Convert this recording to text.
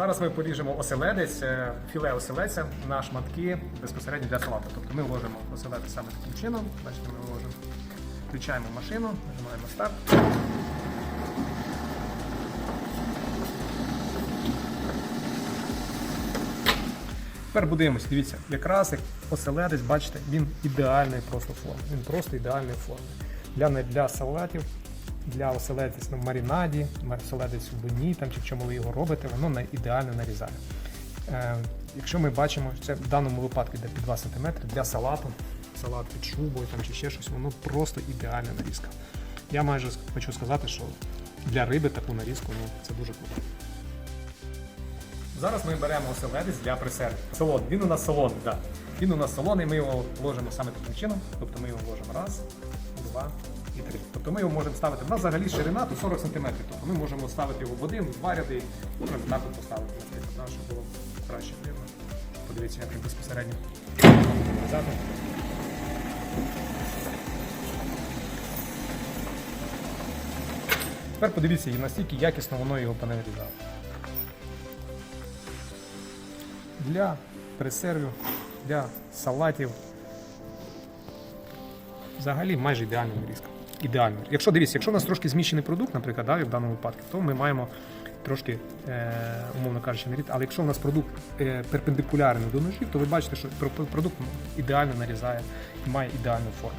Зараз ми поріжемо оселедець, е, філе оселедця на шматки безпосередньо для салату. Тобто ми вложимо оселедець саме таким чином. Бачите, ми вложимо, включаємо машину, нажимаємо старт. Тепер будемось, дивіться, якраз як оселедець, бачите, він ідеальної просто форми. Він просто ідеальної форми. Для, для салатів, для оселедець на маринаді, оселедець у вині там, чи в чому ви його робите, воно ідеально нарізає. Е, якщо ми бачимо, це в даному випадку йде під 2 см для салату, салат під шубою там, чи ще щось, воно просто ідеальна нарізка. Я майже хочу сказати, що для риби таку нарізку ну, це дуже круто. Зараз ми беремо оселедець для присерву. Солон. Він у нас солоний, так. Він у нас солоний, ми його ложимо саме таким чином. Тобто ми його ложимо раз, два і. Тобто ми його можемо ставити. У нас взагалі ширина тут 40 см. Тобто ми можемо ставити його в один, в два ряди, можемо так от поставити, наприклад, щоб було краще видно. Подивіться, як він безпосередньо. Тепер подивіться, настільки якісно воно його понарізало. для пресервів, для салатів. Взагалі майже ідеальна нарізка. Ідеально. Якщо дивіться, якщо у нас трошки зміщений продукт, наприклад, да, в даному випадку, то ми маємо трошки, е, умовно кажучи, наріт. Але якщо у нас продукт е, перпендикулярний до ножів, то ви бачите, що продукт ідеально нарізає і має ідеальну форму.